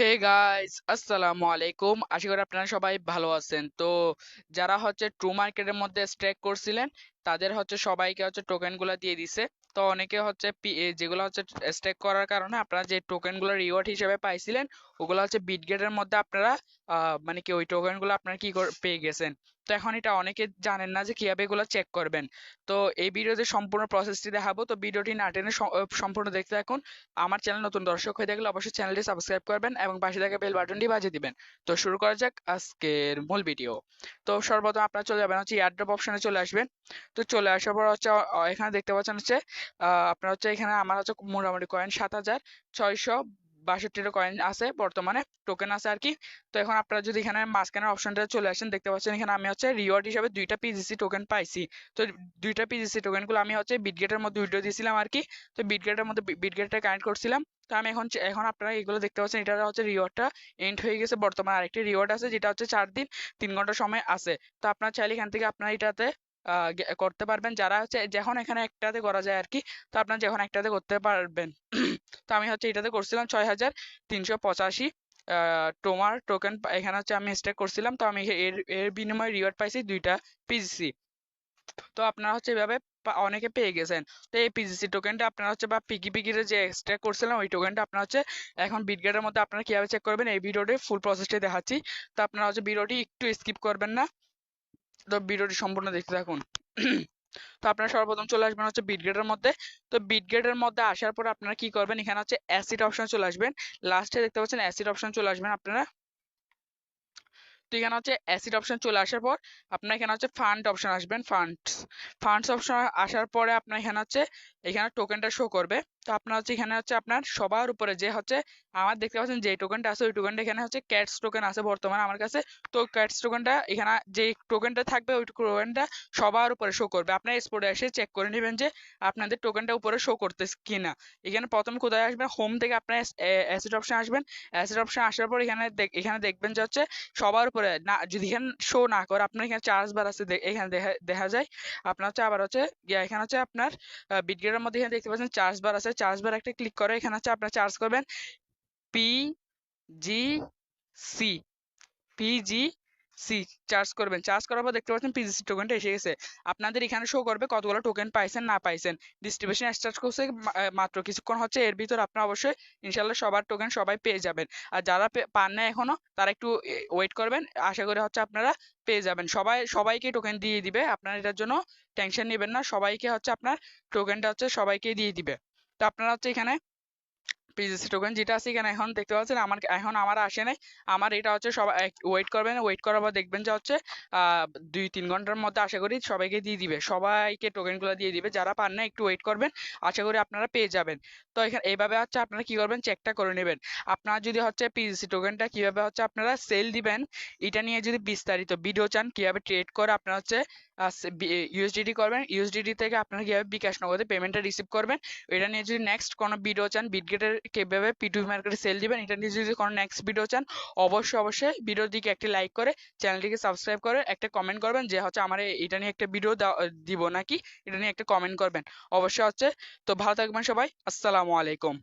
Hey guys আসসালামু আলাইকুম আশা করি আপনারা সবাই ভালো আছেন। তো যারা হচ্ছে ট্রু মার্কেটের মধ্যে স্ট্রেক করছিলেন, তাদের হচ্ছে সবাইকে হচ্ছে টোকেনগুলা দিয়ে দিছে। তো অনেকে হচ্ছে যেগুলো হচ্ছে স্ট্রেক করার কারণে আপনারা যে টোকেনগুলো রিওয়ার্ড হিসেবে পাইছিলেন, ওগুলো হচ্ছে বিটগেটের মধ্যে আপনারা মানে কি ওই টোকেনগুলো আপনারা কি পেয়ে গেছেন। তো এখন এটা অনেকে জানেন না যে কীভাবে এগুলো চেক করবেন। তো এই ভিডিওতে সম্পূর্ণ প্রসেসটি দেখাবো। তো ভিডিওটি না টেনে সম্পূর্ণ দেখতে থাকুন। আমার চ্যানেল নতুন দর্শক হয়ে থাকলে অবশ্যই চ্যানেলটি সাবস্ক্রাইব করবেন এবং পাশে থাকা বেল বাটনটি বাজিয়ে দিবেন। তো শুরু করা যাক আজকের মূল ভিডিও তো সর্বপ্রথম আপনারা চলে যাবেন হচ্ছে এয়ারড্রপ অপশনে চলে আসবেন। তো চলে আসার পর হচ্ছে এখানে দেখতে পাচ্ছেন হচ্ছে আপনার হচ্ছে এখানে আমার হচ্ছে মোটামুটি কয়েন সাত হাজার ছয়শো বাষট্টিটা কয়েন আছে, বর্তমানে টোকেন আছে আর কি তো এখন আপনারা যদি এখানে মাঝখানের অপশনটা চলে আসেন, দেখতে পাচ্ছেন এখানে আমি হচ্ছে রিওয়ার্ড হিসাবে দুইটা পিজিসি টোকেন পাইছি। তো দুইটা পিজিসি টোকেনগুলো আমি হচ্ছে বিটগেটের মধ্যে উইড্রো দিয়েছিলাম আর কি তো বিটগেটের মধ্যে বিটগেটটা কানেক্ট করছিলাম। তো আমি এখন এখন আপনারা এগুলো দেখতে পাচ্ছেন, এটা হচ্ছে রিওয়ার্ডটা এন্ড হয়ে গেছে। বর্তমানে আরেকটি রিওয়ার্ড আছে, যেটা হচ্ছে চার দিন, তিন ঘণ্টা সময় আছে। তো আপনারা চাইলে এখান থেকে আপনারা এটাতে করতে পারবেন। যারা হচ্ছে যখন এখানে একটাতে করা যায় আর কি তো আপনারা যখন একটাতে করতে পারবেন। তো আমি হচ্ছে এটাতে করছিলাম ছয় হাজার তিনশো পঁচাশি টোমার টোকেন এখানে হচ্ছে আমি স্টেক করছিলাম, তো আমি এর এর বিনিময়ে রিওয়ার্ড পাইছি দুইটা পিজিসি তো আপনারা হচ্ছে এভাবে অনেকে পেয়ে গেছেন। তো এই পিজিসি টোকেনটা আপনারা হচ্ছে বা পিকি পিকির যে এক্সট্রা করছিলাম, ওই টোকেনটা আপনারা হচ্ছে এখন বিটগেটের মধ্যে আপনারা কীভাবে চেক করবেন, এই ভিডিওটি ফুল প্রসেসটা দেখাচ্ছি। তো আপনারা হচ্ছে ভিডিওটি একটু স্কিপ করবেন না। তো ভিডিওটি সম্পূর্ণ দেখতে থাকুন। তো আপনারা সর্বপ্রথম চলে আসবেন হচ্ছে বিটগেটের মধ্যে। তো বিটগেটের মধ্যে আসার পর আপনারা কি করবেন? এখানে হচ্ছে অ্যাসিড অপশন চলে আসবেন। লাস্টে দেখতে পাচ্ছেন অ্যাসিড অপশন চলে আসবেন আপনারা। তো এখানে হচ্ছে অ্যাসিড অপশন চলে আসার পর আপনার এখানে হচ্ছে ফান্ড অপশন আসবেন ফান্ডস ফান্ডস অপশন আসার পরে আপনার এখানে হচ্ছে, এখানে টোকেনটা শো করবে। তো আপনার হচ্ছে এখানে হচ্ছে আপনার সবার উপরে যে হচ্ছে আমার দেখতে পাচ্ছেন যে টোকেনটা আছে, ওই টোকেনটা এখানে হচ্ছে ক্যাটস টোকেন আছে বর্তমানে আমার কাছে। তো ক্যাটস টোকেনটা এখানে যে টোকেনটা থাকবে, ওই টোকেনটা সবার উপরে শো করবে। আপনার স্পোর্টে এসে চেক করে নেবেন যে আপনাদের টোকেনটা উপরে শো করতেছে কিনা। এখানে প্রথম কোথায় আসবেন? হোম থেকে আপনার অ্যাসিড অপশন আসবেন। অ্যাসিড অপশন আসার পর এখানে এখানে দেখবেন যে হচ্ছে সবার উপরে না, যদি এখানে শো না করে, আপনার এখানে চার্জ বার আছে এখানে দেখা দেখা যায়। আপনার হচ্ছে আবার হচ্ছে এখানে হচ্ছে আপনার বিটগেটের মধ্যে এখানে দেখতে পাচ্ছেন চার্জ বার আছে চার্জ বার একটা ক্লিক করে, এখানে হচ্ছে আপনার চার্জ করবেন P G C P G C charge করবেন। চার্জ করার পর দেখতে পাচ্ছেন পিজিসি টোকেনটা এসে গেছে। আপনাদের এখানে শো করবে কতগুলো টোকেন পাইছেন, না পাইছেন। ডিস্ট্রিবিউশন স্টার্ট করছে মাত্র কিছুক্ষণ হচ্ছে, এর ভিতর আপনারা অবশ্যই ইনশাল্লাহ সবার টোকেন সবাই পেয়ে যাবেন। আর যারা পান না এখনও, তারা একটু ওয়েট করবেন, আশা করি হচ্ছে আপনারা পেয়ে যাবেন। সবাই, সবাইকে টোকেন দিয়ে দিবে, আপনারা এটার জন্য টেনশন নেবেন না, সবাইকে হচ্ছে আপনার টোকেনটা হচ্ছে সবাইকে দিয়ে দিবে। তো আপনারা হচ্ছে এখানে পিজিসি টোকেন যেটা আছে এখানে এখন দেখতে পাচ্ছেন, আমার এখন আমার আসে নাই। আমার এটা হচ্ছে সবাই ওয়েট করবেন ওয়েট করার পর দেখবেন যে হচ্ছে দুই, তিন ঘণ্টার মধ্যে আশা করি সবাইকে দিয়ে দিবে। সবাইকে টোকেনগুলো দিয়ে দিবে। যারা পান না একটু ওয়েট করবেন, আশা করি আপনারা পেয়ে যাবেন। তো এখানে এইভাবে হচ্ছে আপনারা কি করবেন চেকটা করে নেবেন। আপনারা যদি হচ্ছে পিজিসি টোকেনটা কীভাবে হচ্ছে আপনারা সেল দিবেন, এটা নিয়ে যদি বিস্তারিত ভিডিও চান, কীভাবে ট্রেড করে আপনারা হচ্ছে ইউএসডিটি করবেন। ইউএসডিটি থেকে আপনারা কীভাবে বিকাশ নগদে পেমেন্টটা রিসিভ করবেন, এটা নিয়ে যদি নেক্সট কোনো ভিডিও চান বিটগেটের কীভাবে পিটু মার্কেটে সেল দিবেন, এটা নিয়ে যদি কোনো নেক্সট ভিডিও চান, অবশ্যই অবশ্যই ভিডিওর দিকে একটি লাইক করে চ্যানেলটিকে সাবস্ক্রাইব করে, একটা কমেন্ট করবেন যে হচ্ছে আমার এটা নিয়ে একটা ভিডিও দিব নাকি, এটা নিয়ে একটা কমেন্ট করবেন। অবশ্যই হচ্ছে, তো ভালো থাকবেন সবাই, আসসালামু আলাইকুম।